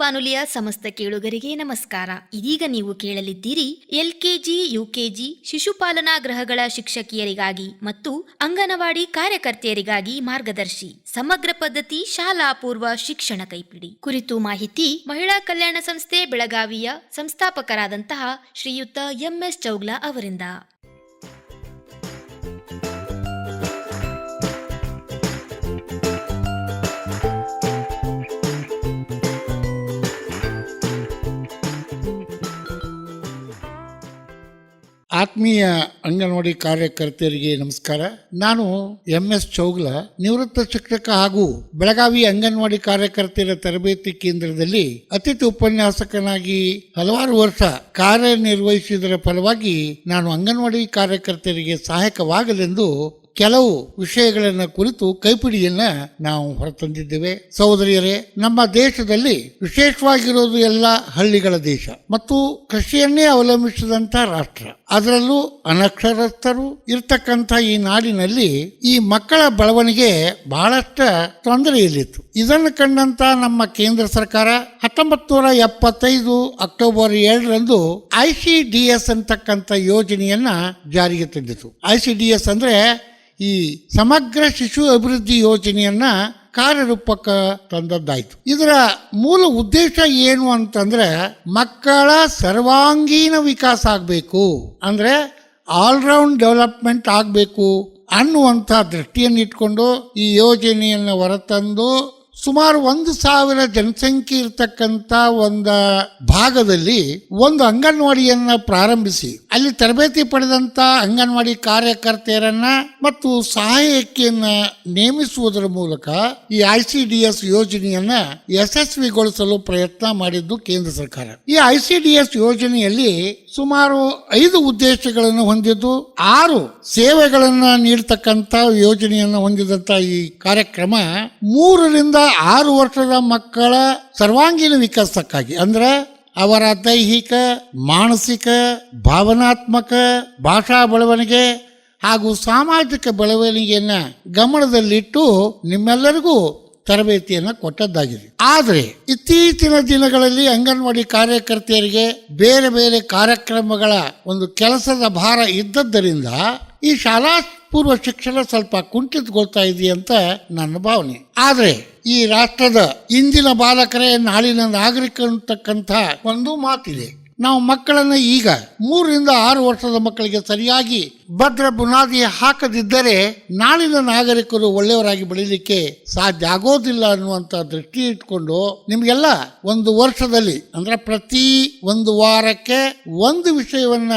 ಬಾನುಲಿಯ ಸಮಸ್ತ ಕೇಳುಗರಿಗೆ ನಮಸ್ಕಾರ. ಇದೀಗ ನೀವು ಕೇಳಲಿದ್ದೀರಿ, ಎಲ್ಕೆಜಿ, ಯುಕೆಜಿ, ಶಿಶುಪಾಲನಾ ಗೃಹಗಳ ಶಿಕ್ಷಕಿಯರಿಗಾಗಿ ಮತ್ತು ಅಂಗನವಾಡಿ ಕಾರ್ಯಕರ್ತೆಯರಿಗಾಗಿ ಮಾರ್ಗದರ್ಶಿ. ಸಮಗ್ರ ಪದ್ಧತಿ, ಶಾಲಾ ಪೂರ್ವ ಶಿಕ್ಷಣ ಕೈಪಿಡಿ. ಕುರಿತು ಮಾಹಿತಿ ಮಹಿಳಾ ಕಲ್ಯಾಣ ಸಂಸ್ಥೆ ಬೆಳಗಾವಿಯ ಸಂಸ್ಥಾಪಕರಾದಂತಹ ಶ್ರೀಯುತ ಎಂಎಸ್ ಚೌಗ್ಲಾ ಅವರಿಂದ. ಆತ್ಮೀಯ ಅಂಗನವಾಡಿ ಕಾರ್ಯಕರ್ತೆಯರಿಗೆ ನಮಸ್ಕಾರ. ನಾನು ಎಂ ಎಸ್ ಚೌಗ್ಲ, ನಿವೃತ್ತ ಶಿಕ್ಷಕ ಹಾಗೂ ಬೆಳಗಾವಿ ಅಂಗನವಾಡಿ ಕಾರ್ಯಕರ್ತೆಯರ ತರಬೇತಿ ಕೇಂದ್ರದಲ್ಲಿ ಅತಿಥಿ ಉಪನ್ಯಾಸಕನಾಗಿ ಹಲವಾರು ವರ್ಷ ಕಾರ್ಯನಿರ್ವಹಿಸಿದರ ಫಲವಾಗಿ ನಾನು ಅಂಗನವಾಡಿ ಕಾರ್ಯಕರ್ತರಿಗೆ ಸಹಾಯಕವಾಗಲೆಂದು ಕೆಲವು ವಿಷಯಗಳನ್ನ ಕುರಿತು ಕೈಪಿಡಿಯನ್ನ ನಾವು ಹೊರತಂದಿದ್ದೇವೆ. ಸಹೋದರಿಯರೇ, ನಮ್ಮ ದೇಶದಲ್ಲಿ ವಿಶೇಷವಾಗಿರೋದು ಎಲ್ಲ ಹಳ್ಳಿಗಳ ದೇಶ ಮತ್ತು ಕೃಷಿಯನ್ನೇ ಅವಲಂಬಿಸಿದಂತ ರಾಷ್ಟ್ರ. ಅದರಲ್ಲೂ ಅನಕ್ಷರಸ್ಥರು ಇರ್ತಕ್ಕಂಥ ಈ ನಾಡಿನಲ್ಲಿ ಈ ಮಕ್ಕಳ ಬೆಳವಣಿಗೆ ಬಹಳಷ್ಟ ತೊಂದರೆಯಲ್ಲಿತ್ತು. ಇದನ್ನು ಕಂಡಂತ ನಮ್ಮ ಕೇಂದ್ರ ಸರ್ಕಾರ ಹತ್ತೊಂಬತ್ತು ನೂರ ಎಪ್ಪತ್ತೈದು ಅಕ್ಟೋಬರ್ ಎರಡರಂದು ಐ ಸಿ ಡಿ ಎಸ್ ಅಂತಕ್ಕಂಥ ಯೋಜನೆಯನ್ನ ಜಾರಿಗೆ ತಂದಿತು. ಐ ಸಿ ಡಿ ಎಸ್ ಅಂದ್ರೆ ಈ ಸಮಗ್ರ ಶಿಶು ಅಭಿವೃದ್ಧಿ ಯೋಜನೆಯನ್ನ ಕಾರ್ಯರೂಪಕ್ಕೆ ತಂದದ್ದಾಯ್ತು. ಇದರ ಮೂಲ ಉದ್ದೇಶ ಏನು ಅಂತಂದ್ರೆ ಮಕ್ಕಳ ಸರ್ವಾಂಗೀಣ ವಿಕಾಸ ಆಗಬೇಕು. ಅಂದ್ರೆ ಆಲ್ರೌಂಡ್ ಡೆವಲಪ್ಮೆಂಟ್ ಆಗಬೇಕು ಅನ್ನುವಂಥ ದೃಷ್ಟಿಯನ್ನು ಇಟ್ಕೊಂಡು ಈ ಯೋಜನೆಯನ್ನು ಹೊರತಂದು ಸುಮಾರು ಒಂದು ಸಾವಿರ ಜನಸಂಖ್ಯೆ ಇರತಕ್ಕಂಥ ಒಂದು ಭಾಗದಲ್ಲಿ ಒಂದು ಅಂಗನವಾಡಿಯನ್ನ ಪ್ರಾರಂಭಿಸಿ, ಅಲ್ಲಿ ತರಬೇತಿ ಪಡೆದಂತ ಅಂಗನವಾಡಿ ಕಾರ್ಯಕರ್ತೆಯರನ್ನ ಮತ್ತು ಸಹಾಯಕಿಯನ್ನ ನೇಮಿಸುವುದರ ಮೂಲಕ ಈ ಐ ಸಿ ಡಿ ಎಸ್ ಯೋಜನೆಯನ್ನ ಯಶಸ್ವಿಗೊಳಿಸಲು ಪ್ರಯತ್ನ ಮಾಡಿದ್ದು ಕೇಂದ್ರ ಸರ್ಕಾರ. ಈ ಐ ಸಿ ಡಿ ಎಸ್ ಯೋಜನೆಯಲ್ಲಿ ಸುಮಾರು ಐದು ಉದ್ದೇಶಗಳನ್ನು ಹೊಂದಿದ್ದು, ಆರು ಸೇವೆಗಳನ್ನು ನೀಡತಕ್ಕಂತ ಯೋಜನೆಯನ್ನು ಹೊಂದಿದಂತ ಈ ಕಾರ್ಯಕ್ರಮ ಮೂರರಿಂದ ಆರು ವರ್ಷದ ಮಕ್ಕಳ ಸರ್ವಾಂಗೀಣ ವಿಕಾಸಕ್ಕಾಗಿ, ಅಂದ್ರೆ ಅವರ ದೈಹಿಕ, ಮಾನಸಿಕ, ಭಾವನಾತ್ಮಕ, ಭಾಷಾ ಬೆಳವಣಿಗೆ ಹಾಗೂ ಸಾಮಾಜಿಕ ಬೆಳವಣಿಗೆಯನ್ನ ಗಮನದಲ್ಲಿಟ್ಟು ನಿಮ್ಮೆಲ್ಲರಿಗೂ ತರಬೇತಿಯನ್ನು ಕೊಟ್ಟದ್ದಾಗಿದೆ. ಆದರೆ ಇತ್ತೀಚಿನ ದಿನಗಳಲ್ಲಿ ಅಂಗನವಾಡಿ ಕಾರ್ಯಕರ್ತೆಯರಿಗೆ ಬೇರೆ ಬೇರೆ ಕಾರ್ಯಕ್ರಮಗಳ ಒಂದು ಕೆಲಸದ ಭಾರ ಇದ್ದದ್ದರಿಂದ ಈ ಶಾಲಾ ಪೂರ್ವ ಶಿಕ್ಷಣ ಸ್ವಲ್ಪ ಕುಂಠಿತಗೊಳ್ತಾ ಇದೆ ಅಂತ ನನ್ನ ಭಾವನೆ. ಆದರೆ ಈ ರಾಷ್ಟ್ರದ ಇಂದಿನ ಬಾಲಕರೇ ನಾಳಿನ ನಾಗರಿಕ ಅಂತಕ್ಕಂಥ ಒಂದು ಮಾತಿದೆ. ನಾವು ಮಕ್ಕಳನ್ನು ಈಗ ಮೂರರಿಂದ ಆರು ವರ್ಷದ ಮಕ್ಕಳಿಗೆ ಸರಿಯಾಗಿ ಭದ್ರ ಬುನಾದಿ ಹಾಕದಿದ್ದರೆ ನಾಳಿನ ನಾಗರಿಕರು ಒಳ್ಳೆಯವರಾಗಿ ಬೆಳೀಲಿಕ್ಕೆ ಸಾಧ್ಯ ಆಗೋದಿಲ್ಲ ಅನ್ನುವಂಥ ದೃಷ್ಟಿ ಇಟ್ಕೊಂಡು ನಿಮಗೆಲ್ಲ ಒಂದು ವರ್ಷದಲ್ಲಿ, ಅಂದ್ರೆ ಪ್ರತಿ ಒಂದು ವಾರಕ್ಕೆ ಒಂದು ವಿಷಯವನ್ನ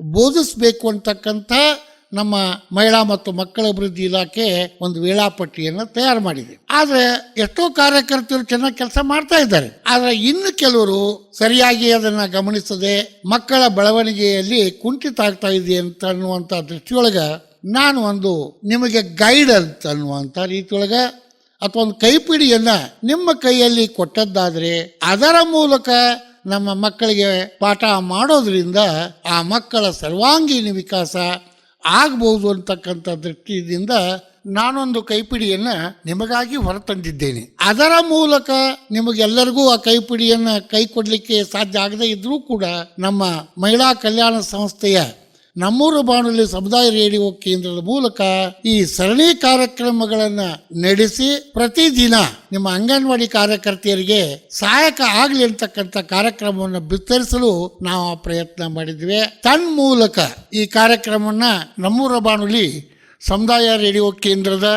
ಬೋಧಿಸಬೇಕು ಅಂತಕ್ಕಂಥ ನಮ್ಮ ಮಹಿಳಾ ಮತ್ತು ಮಕ್ಕಳ ಅಭಿವೃದ್ಧಿ ಇಲಾಖೆ ಒಂದು ವೇಳಾಪಟ್ಟಿಯನ್ನು ತಯಾರು ಮಾಡಿದೆ. ಆದರೆ ಎಷ್ಟೋ ಕಾರ್ಯಕರ್ತರು ಚೆನ್ನಾಗಿ ಕೆಲಸ ಮಾಡ್ತಾ ಇದ್ದಾರೆ. ಆದರೆ ಇನ್ನು ಕೆಲವರು ಸರಿಯಾಗಿ ಅದನ್ನ ಗಮನಿಸದೆ ಮಕ್ಕಳ ಬೆಳವಣಿಗೆಯಲ್ಲಿ ಕುಂಠಿತ ಆಗ್ತಾ ಇದೆ ಅಂತ ಅನ್ನುವಂಥ ದೃಷ್ಟಿಯೊಳಗ ನಾನು ಒಂದು ನಿಮಗೆ ಗೈಡ್ ಅಂತ ಅನ್ನುವಂಥ ರೀತಿಯೊಳಗ ಅಥವಾ ಒಂದು ಕೈಪಿಡಿಯನ್ನ ನಿಮ್ಮ ಕೈಯಲ್ಲಿ ಕೊಟ್ಟದ್ದಾದ್ರೆ ಅದರ ಮೂಲಕ ನಮ್ಮ ಮಕ್ಕಳಿಗೆ ಪಾಠ ಮಾಡೋದ್ರಿಂದ ಆ ಮಕ್ಕಳ ಸರ್ವಾಂಗೀಣ ವಿಕಾಸ ಆಗ್ಬಹುದು ಅಂತಕ್ಕಂಥ ದೃಷ್ಟಿಯಿಂದ ನಾನೊಂದು ಕೈಪಿಡಿಯನ್ನ ನಿಮಗಾಗಿ ಹೊರತಂದಿದ್ದೇನೆ. ಅದರ ಮೂಲಕ ನಿಮಗೆಲ್ಲರಿಗೂ ಆ ಕೈಪಿಡಿಯನ್ನ ಕೈ ಕೊಡಲಿಕ್ಕೆ ಸಾಧ್ಯ ಆಗದೇ ಇದ್ರೂ ಕೂಡ ನಮ್ಮ ಮಹಿಳಾ ಕಲ್ಯಾಣ ಸಂಸ್ಥೆಯ ನಮ್ಮೂರು ಬಾನುಲಿ ಸಮುದಾಯ ರೇಡಿಯೋ ಕೇಂದ್ರದ ಮೂಲಕ ಈ ಸರಣಿ ಕಾರ್ಯಕ್ರಮಗಳನ್ನ ನಡೆಸಿ ಪ್ರತಿದಿನ ನಿಮ್ಮ ಅಂಗನವಾಡಿ ಕಾರ್ಯಕರ್ತೆಯರಿಗೆ ಸಹಾಯಕ ಆಗಲಿ ಅಂತಕ್ಕಂಥ ಕಾರ್ಯಕ್ರಮವನ್ನು ಬಿತ್ತರಿಸಲು ನಾವು ಪ್ರಯತ್ನ ಮಾಡಿದ್ವಿ. ತನ್ಮೂಲಕ ಈ ಕಾರ್ಯಕ್ರಮವನ್ನ ನಮ್ಮೂರ ಬಾನುಲಿ ಸಮುದಾಯ ರೇಡಿಯೋ ಕೇಂದ್ರದ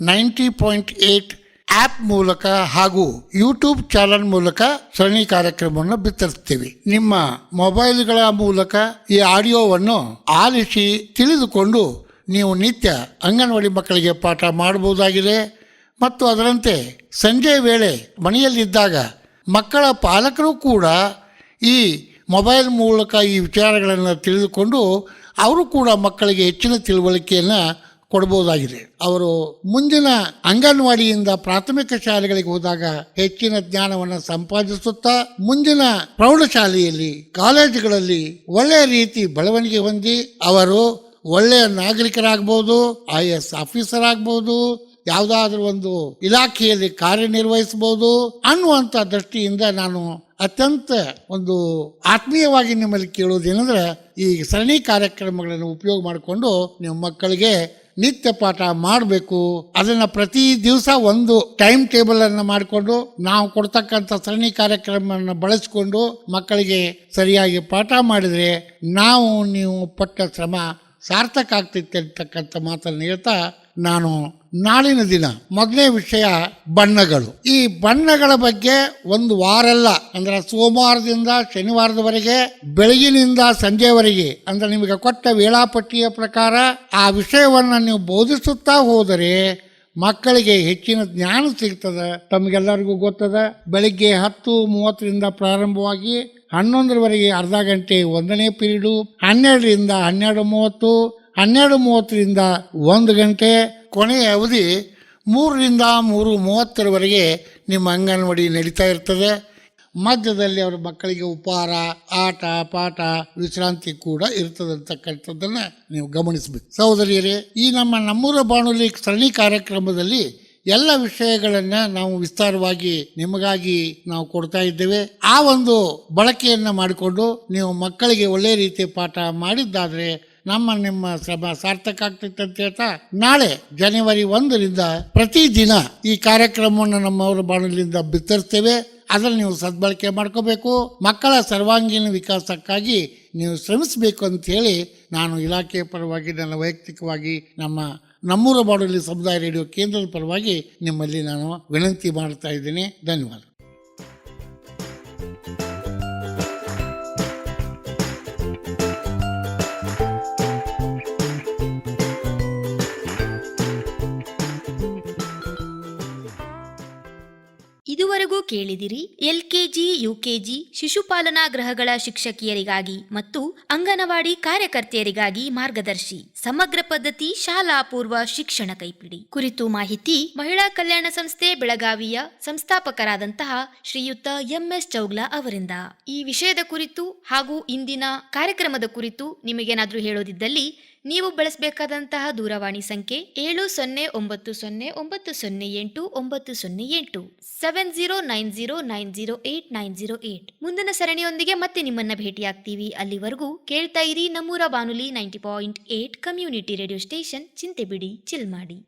ನೈಂಟಿ ಪಾಯಿಂಟ್ ಏಟ್ ಆಪ್ ಮೂಲಕ ಹಾಗೂ ಯೂಟ್ಯೂಬ್ ಚಾನಲ್ ಮೂಲಕ ಸರಣಿ ಕಾರ್ಯಕ್ರಮವನ್ನು ಬಿತ್ತರಿಸ್ತೀವಿ ನಿಮ್ಮ ಮೊಬೈಲ್ಗಳ ಮೂಲಕ ಈ ಆಡಿಯೋವನ್ನು ಆಲಿಸಿ ತಿಳಿದುಕೊಂಡು ನೀವು ನಿತ್ಯ ಅಂಗನವಾಡಿ ಮಕ್ಕಳಿಗೆ ಪಾಠ ಮಾಡಬಹುದಾಗಿದೆ. ಮತ್ತು ಅದರಂತೆ ಸಂಜೆ ವೇಳೆ ಮನೆಯಲ್ಲಿದ್ದಾಗ ಮಕ್ಕಳ ಪಾಲಕರು ಕೂಡ ಈ ಮೊಬೈಲ್ ಮೂಲಕ ಈ ವಿಚಾರಗಳನ್ನು ತಿಳಿದುಕೊಂಡು ಅವರು ಕೂಡ ಮಕ್ಕಳಿಗೆ ಹೆಚ್ಚಿನ ತಿಳುವಳಿಕೆಯನ್ನು ಕೊಡ್ಬೋದಾಗಿದೆ. ಅವರು ಮುಂದಿನ ಅಂಗನವಾಡಿಯಿಂದ ಪ್ರಾಥಮಿಕ ಶಾಲೆಗಳಿಗೆ ಹೋದಾಗ ಹೆಚ್ಚಿನ ಜ್ಞಾನವನ್ನು ಸಂಪಾದಿಸುತ್ತಾ, ಮುಂದಿನ ಪ್ರೌಢಶಾಲೆಯಲ್ಲಿ, ಕಾಲೇಜುಗಳಲ್ಲಿ ಒಳ್ಳೆಯ ರೀತಿ ಬೆಳವಣಿಗೆ ಹೊಂದಿ, ಅವರು ಒಳ್ಳೆಯ ನಾಗರಿಕರಾಗ್ಬೋದು, ಐ ಎಸ್ ಆಫೀಸರ್ ಆಗ್ಬೋದು, ಯಾವುದಾದ್ರೂ ಒಂದು ಇಲಾಖೆಯಲ್ಲಿ ಕಾರ್ಯನಿರ್ವಹಿಸಬಹುದು ಅನ್ನುವಂಥ ದೃಷ್ಟಿಯಿಂದ ನಾನು ಅತ್ಯಂತ ಒಂದು ಆತ್ಮೀಯವಾಗಿ ನಿಮ್ಮಲ್ಲಿ ಕೇಳುವುದೇನೆಂದ್ರೆ ಈ ಸರಣಿ ಕಾರ್ಯಕ್ರಮಗಳನ್ನು ಉಪಯೋಗ ಮಾಡಿಕೊಂಡು ನಿಮ್ಮ ಮಕ್ಕಳಿಗೆ ನಿತ್ಯ ಪಾಠ ಮಾಡಬೇಕು. ಅದನ್ನ ಪ್ರತಿ ದಿವಸ ಒಂದು ಟೈಮ್ ಟೇಬಲ್ ಅನ್ನು ಮಾಡಿಕೊಂಡು ನಾವು ಕೊಡ್ತಕ್ಕಂಥ ಸರಣಿ ಕಾರ್ಯಕ್ರಮವನ್ನು ಬಳಸಿಕೊಂಡು ಮಕ್ಕಳಿಗೆ ಸರಿಯಾಗಿ ಪಾಠ ಮಾಡಿದರೆ ನಾವು ನೀವು ಪಟ್ಟ ಶ್ರಮ ಸಾರ್ಥಕ ಆಗ್ತೈತೆ ಅಂತಕ್ಕಂಥ ಮಾತನ್ನು ಹೇಳ್ತಾ ನಾನು ನಾಳಿನ ದಿನ ಮೊದಲನೇ ವಿಷಯ ಬಣ್ಣಗಳು. ಈ ಬಣ್ಣಗಳ ಬಗ್ಗೆ ಒಂದು ವಾರೆಲ್ಲ, ಅಂದ್ರೆ ಸೋಮವಾರದಿಂದ ಶನಿವಾರದವರೆಗೆ, ಬೆಳಗಿನಿಂದ ಸಂಜೆವರೆಗೆ, ಅಂದ್ರೆ ನಿಮಗೆ ಕೊಟ್ಟ ವೇಳಾಪಟ್ಟಿಯ ಪ್ರಕಾರ ಆ ವಿಷಯವನ್ನ ನೀವು ಬೋಧಿಸುತ್ತಾ ಹೋದರೆ ಮಕ್ಕಳಿಗೆ ಹೆಚ್ಚಿನ ಜ್ಞಾನ ಸಿಗ್ತದೆ, ತಮಗೆಲ್ಲರಿಗೂ ಗೊತ್ತದ. ಬೆಳಿಗ್ಗೆ ಹತ್ತು ಮೂವತ್ತರಿಂದ ಪ್ರಾರಂಭವಾಗಿ ಹನ್ನೊಂದರವರೆಗೆ ಅರ್ಧ ಗಂಟೆ ಒಂದನೇ ಪೀರಿಯಡು, ಹನ್ನೆರಡರಿಂದ ಹನ್ನೆರಡು ಮೂವತ್ತು ಹನ್ನೆರಡು ಮೂವತ್ತರಿಂದ ಒಂದು ಗಂಟೆ, ಕೊನೆಯ ಅವಧಿ ಮೂರರಿಂದ ಮೂರು ಮೂವತ್ತರವರೆಗೆ ನಿಮ್ಮ ಅಂಗನವಾಡಿ ನಡೀತಾ ಇರ್ತದೆ. ಮಧ್ಯದಲ್ಲಿ ಅವರ ಮಕ್ಕಳಿಗೆ ಉಪಹಾರ, ಆಟ, ಪಾಠ, ವಿಶ್ರಾಂತಿ ಕೂಡ ಇರ್ತದೆ ಅಂತಕ್ಕಂಥದ್ದನ್ನು ನೀವು ಗಮನಿಸಬೇಕು. ಸಹೋದರಿಯರೇ, ಈ ನಮ್ಮ ನಮ್ಮೂರ ಬಾಣುಲಿ ಸರಣಿ ಕಾರ್ಯಕ್ರಮದಲ್ಲಿ ಎಲ್ಲ ವಿಷಯಗಳನ್ನು ನಾವು ವಿಸ್ತಾರವಾಗಿ ನಿಮಗಾಗಿ ನಾವು ಕೊಡ್ತಾ ಇದ್ದೇವೆ. ಆ ಒಂದು ಬಳಕೆಯನ್ನು ಮಾಡಿಕೊಂಡು ನೀವು ಮಕ್ಕಳಿಗೆ ಒಳ್ಳೆಯ ರೀತಿಯ ಪಾಠ ಮಾಡಿದ್ದಾದ್ರೆ ನಮ್ಮ ನಿಮ್ಮ ಶ್ರಮ ಸಾರ್ಥಕ ಆಗ್ತೈತೆ ಅಂತ ಹೇಳ್ತಾ, ನಾಳೆ ಜನವರಿ ಒಂದರಿಂದ ಪ್ರತಿದಿನ ಈ ಕಾರ್ಯಕ್ರಮವನ್ನು ನಮ್ಮವರ ಬಾಣಲಿಂದ ಬಿತ್ತರಿಸ್ತೇವೆ. ಅದನ್ನು ನೀವು ಸದ್ಬಳಕೆ ಮಾಡ್ಕೋಬೇಕು. ಮಕ್ಕಳ ಸರ್ವಾಂಗೀಣ ವಿಕಾಸಕ್ಕಾಗಿ ನೀವು ಶ್ರಮಿಸಬೇಕು ಅಂತ ಹೇಳಿ ನಾನು ಇಲಾಖೆಯ ಪರವಾಗಿ ನನ್ನ ವೈಯಕ್ತಿಕವಾಗಿ ನಮ್ಮ ನಮ್ಮೂರ ಬಾಡಲಿ ಸಮುದಾಯ ರೇಡಿಯೋ ಕೇಂದ್ರದ ಪರವಾಗಿ ನಿಮ್ಮಲ್ಲಿ ನಾನು ವಿನಂತಿ ಮಾಡ್ತಾ ಇದ್ದೀನಿ. ಧನ್ಯವಾದ. ಇದುವರೆಗೂ ಕೇಳಿದಿರಿ ಎಲ್ಕೆಜಿ, ಯುಕೆಜಿ, ಶಿಶುಪಾಲನಾ ಗೃಹಗಳ ಶಿಕ್ಷಕಿಯರಿಗಾಗಿ ಮತ್ತು ಅಂಗನವಾಡಿ ಕಾರ್ಯಕರ್ತೆಯರಿಗಾಗಿ ಮಾರ್ಗದರ್ಶಿ. ಸಮಗ್ರ ಪದ್ಧತಿ ಶಾಲಾ ಪೂರ್ವ ಶಿಕ್ಷಣ ಕೈಪಿಡಿ. ಕುರಿತು ಮಾಹಿತಿ ಮಹಿಳಾ ಕಲ್ಯಾಣ ಸಂಸ್ಥೆ ಬೆಳಗಾವಿಯ ಸಂಸ್ಥಾಪಕರಾದಂತಹ ಶ್ರೀಯುತ ಎಂಎಸ್ ಚೌಗ್ಲಾ ಅವರಿಂದ. ಈ ವಿಷಯದ ಕುರಿತು ಹಾಗೂ ಇಂದಿನ ಕಾರ್ಯಕ್ರಮದ ಕುರಿತು ನಿಮಗೇನಾದರೂ ಹೇಳೋದಿದ್ದಲ್ಲಿ ನೀವು ಬಳಸಬೇಕಾದಂತಹ ದೂರವಾಣಿ ಸಂಖ್ಯೆ ಏಳು ಸೊನ್ನೆ ಒಂಬತ್ತು ಸೊನ್ನೆ ಒಂಬತ್ತು ಸೊನ್ನೆ ಎಂಟು ಒಂಬತ್ತು ಸೊನ್ನೆ ಎಂಟು. Seven zero nine zero nine zero eight nine zero eight. ಮುಂದಿನ ಸರಣಿಯೊಂದಿಗೆ ಮತ್ತೆ ನಿಮ್ಮನ್ನ ಭೇಟಿಯಾಗ್ತೀವಿ. ಅಲ್ಲಿವರೆಗೂ ಕೇಳ್ತಾ ಇರಿ Nammura Banuli ninety point eight community radio station. ಚಿಂತೆ ಬಿಡಿ, ಚಿಲ್ ಮಾಡಿ.